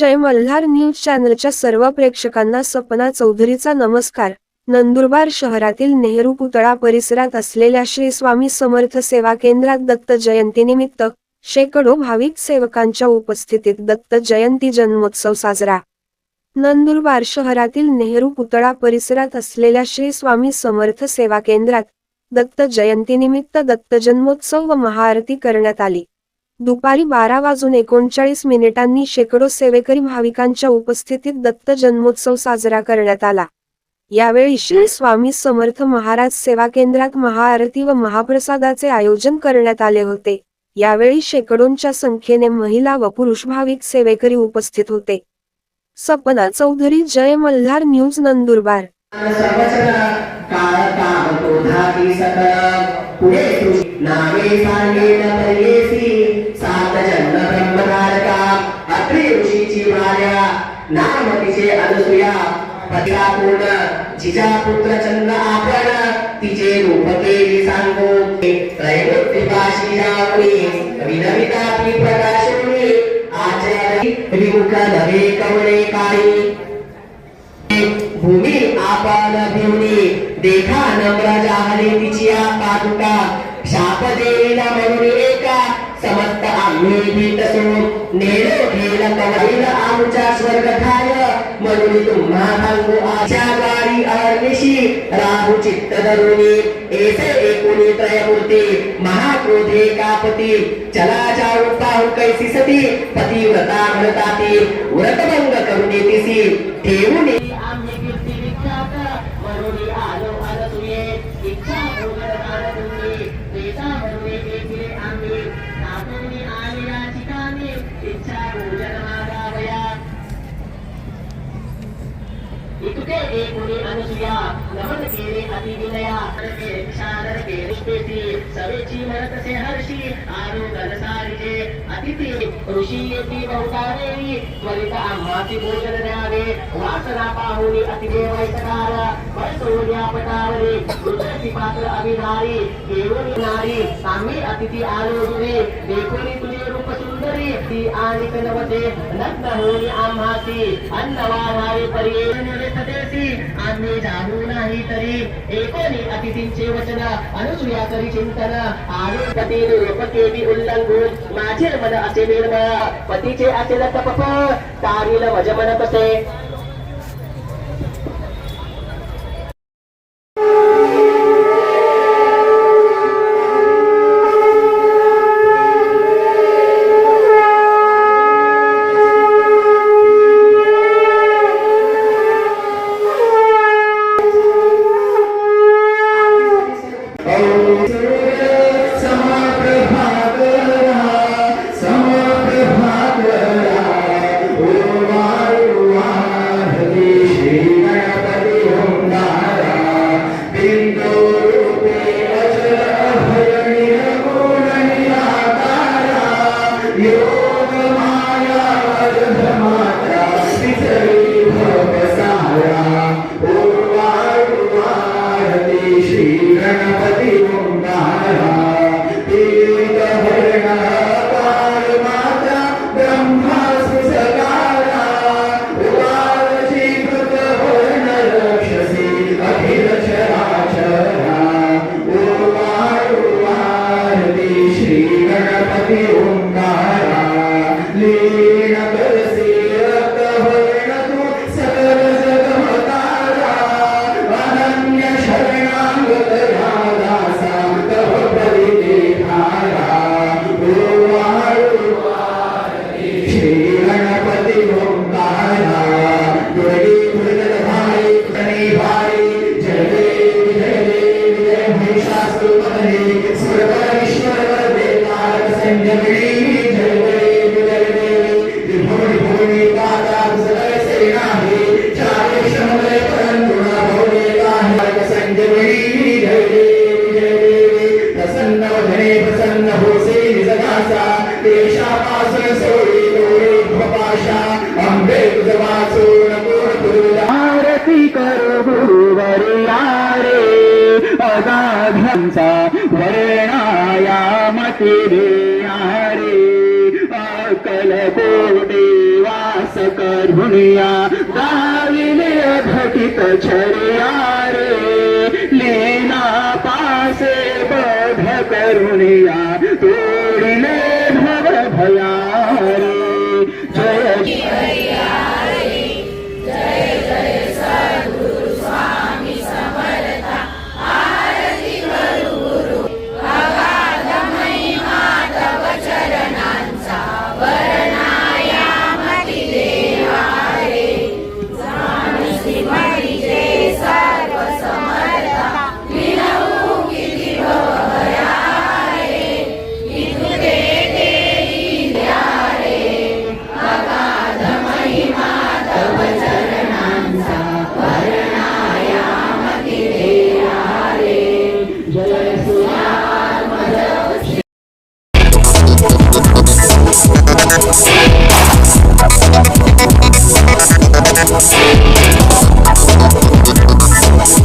जय Malhar news चॅनलच्या सर्व प्रेक्षकांना सपना चौधरीचा नमस्कार. नंदुरबार शहरातील नेहरू पुतळा परिसरात असलेल्या श्री स्वामी समर्थ सेवा केंद्रात दत्त जयंतीनिमित्त शेकडो भाविक सेवकांच्या उपस्थितीत दत्त जयंती जन्मोत्सव साजरा. नंदुरबार शहरातील नेहरू पुतळा परिसरात असलेल्या श्री स्वामी समर्थ सेवा केंद्रात दत्त जयंतीनिमित्त दत्त जन्मोत्सव व महाआरती करण्यात आली. दुपारी बारा वाजून एकोणचाळीस मिनिटांनी शेकडो सेवेकरी भाविकांच्या उपस्थितीत दत्त जन्मोत्सव साजरा करण्यात आला. यावेळी श्री स्वामी समर्थ महाराज सेवा केंद्रात महाआरती व महाप्रसादाचे आयोजन करण्यात आले होते. यावेळी शेकडोंच्या संख्येने महिला व पुरुष भाविक सेवेकरी उपस्थित होते. सपना चौधरी जय मल्हार न्यूज नंदुरबार. पुढे जन्म ब्रह्मधारका अत्रि ऋषीची भार्या नाम तिचे पतिला पूर्ण जिजा पुत्र आपण तिचे रूप केली विनविता ती आचार्य विमुख नवे कवळे काही भूमी आपण भिवणी देखा नम्र जाहले तिचिया पादुका शाप देईला म्हणून एक समस्त आम्ही भीत सोडून नेलो गेला कवळीला आमच्या स्वर्गथाय म्हणून तुम्हा सांगू आच्या गाडी अरनिशी राहू चित्त धरुणी एसे एकुणी त्रयमूर्ती. महाक्रोधे कापती. चला जाऊ पाहू कैसी सती. पती व्रता म्हणताती. व्रतभंग करून येतीसी. ठेवून एकूणी अनुसूया नमन केले अतिविनया केले सादर पुष्पेती सवेची हर्षी आरोगन सारिजे अतिथी ऋषी येती भोजन द्यावे वासना पाहुनी अतिदेव रुद्रची पात्र अभिधारी नारी आम्ही अतिथी देखोनी तुझे रूप सुंदरी ती आणि नग्न होई आम्हासी सदेसी आम्ही जाणू नाही तरी एकोणी अतिथींचे वचन. अनुसूया करी चिंतन. आलो पती रूप केली उल्लंघून माझे मन असे निर्मळ. पतीचे असेल तपप तारील वजमन कसे जय देव मती हरे अकल कोटे वास करुणिया गाविले घटित छरिया रे लेना पासे बध करुणिया तोडिले